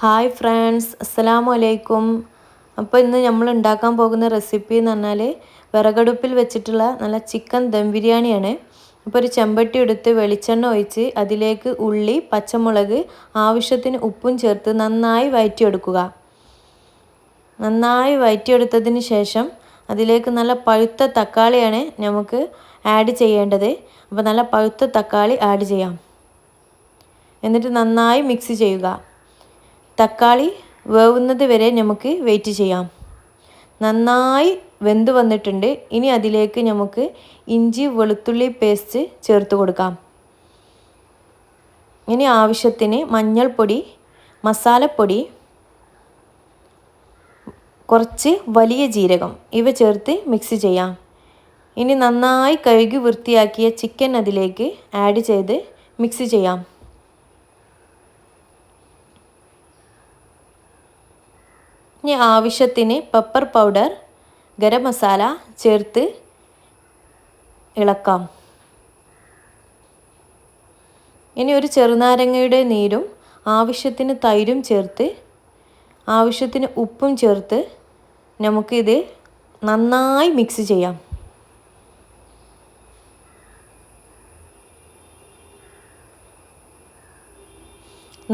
Hi friends അസ്സലാമു അലൈക്കും. അപ്പോൾ ഇന്ന് നമ്മൾ ഉണ്ടാക്കാൻ പോകുന്ന റെസിപ്പി എന്ന് പറഞ്ഞാൽ വിറകടുപ്പിൽ വെച്ചിട്ടുള്ള നല്ല ചിക്കൻ ദം ബിരിയാണിയാണ്. അപ്പോൾ ഒരു ചെമ്പട്ടി എടുത്ത് വെളിച്ചെണ്ണ ഒഴിച്ച് അതിലേക്ക് ഉള്ളി പച്ചമുളക് ആവശ്യത്തിന് ഉപ്പും ചേർത്ത് നന്നായി വയറ്റിയെടുക്കുക. നന്നായി വയറ്റിയെടുത്തതിന് ശേഷം അതിലേക്ക് നല്ല പഴുത്ത തക്കാളിയാണ് നമുക്ക് ആഡ് ചെയ്യേണ്ടത്. അപ്പോൾ നല്ല പഴുത്ത തക്കാളി ആഡ് ചെയ്യാം. എന്നിട്ട് നന്നായി മിക്സ് ചെയ്യുക. തക്കാളി വേവുന്നത് വരെ നമുക്ക് വെയിറ്റ് ചെയ്യാം. നന്നായി വെന്ത് വന്നിട്ടുണ്ട്. ഇനി അതിലേക്ക് നമുക്ക് ഇഞ്ചി വെളുത്തുള്ളി പേസ്റ്റ് ചേർത്ത് കൊടുക്കാം. ഇനി ആവശ്യത്തിന് മഞ്ഞൾപ്പൊടി മസാലപ്പൊടി കുറച്ച് വലിയ ജീരകം ഇവ ചേർത്ത് മിക്സ് ചെയ്യാം. ഇനി നന്നായി കഴുകി വൃത്തിയാക്കിയ ചിക്കൻ അതിലേക്ക് ആഡ് ചെയ്ത് മിക്സ് ചെയ്യാം. ഇനി ആവശ്യത്തിന് പെപ്പർ പൗഡർ ഗരം മസാല ചേർത്ത് ഇളക്കാം. ഇനി ഒരു ചെറുനാരങ്ങയുടെ നീരും ആവശ്യത്തിന് തൈരും ചേർത്ത് ആവശ്യത്തിന് ഉപ്പും ചേർത്ത് നമുക്കിത് നന്നായി മിക്സ് ചെയ്യാം.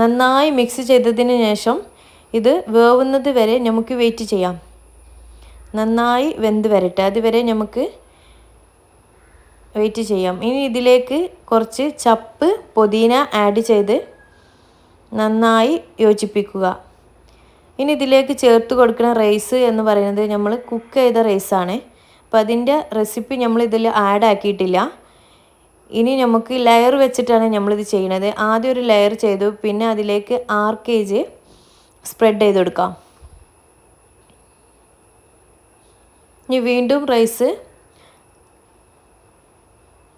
നന്നായി മിക്സ് ചെയ്തതിന് ശേഷം ഇത് വേവുന്നത് വരെ നമുക്ക് വെയിറ്റ് ചെയ്യാം. നന്നായി വെന്ത് വരട്ടെ. അതുവരെ നമുക്ക് വെയിറ്റ് ചെയ്യാം. ഇനി ഇതിലേക്ക് കുറച്ച് ചപ്പ് പുതിന ആഡ് ചെയ്ത് നന്നായി യോജിപ്പിക്കുക. ഇനി ഇതിലേക്ക് ചേർത്ത് കൊടുക്കുന്ന റൈസ് എന്ന് പറയുന്നത് നമ്മൾ കുക്ക് ചെയ്ത റൈസാണ് അപ്പം അതിന്റെ റെസിപ്പി നമ്മൾ ഇതിൽ ആഡ് ആക്കിയിട്ടില്ല. ഇനി നമുക്ക് ലെയർ വെച്ചിട്ടാണ് നമ്മളിത് ചെയ്യുന്നത്. ആദ്യം ഒരു ലെയർ ചെയ്തു. പിന്നെ അതിലേക്ക് ആർ കെ ജി സ്പ്രെഡ് ചെയ്ത് കൊടുക്കാം ഇനി വീണ്ടും റൈസ്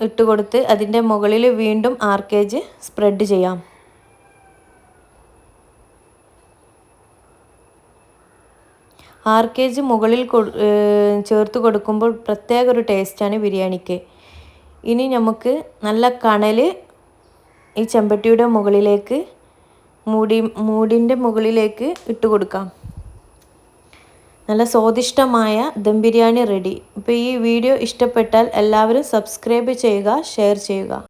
ഇട്ട് കൊടുത്ത് അതിന്റെ മുകളിൽ വീണ്ടും ആർക്കേജ് സ്പ്രെഡ് ചെയ്യാം. ആർക്കേജ് മുകളിൽ ചേർത്ത് കൊടുക്കുമ്പോൾ പ്രത്യേക ഒരു ടേസ്റ്റാണ് ബിരിയാണിക്ക്. ഇനി നമുക്ക് നല്ല കണൽ ഈ ചെമ്പട്ടിയുടെ മുകളിലേക്ക് മൂടി മൂടിന്റെ മുകളിലേക്ക് ഇട്ട് കൊടുക്കാം. നല്ല സ്വാദിഷ്ടമായ ദം ബിരിയാണി റെഡി. ഇപ്പോൾ ഈ വീഡിയോ ഇഷ്ടപ്പെട്ടാൽ എല്ലാവരും സബ്സ്ക്രൈബ് ചെയ്യുക ഷെയർ ചെയ്യുക.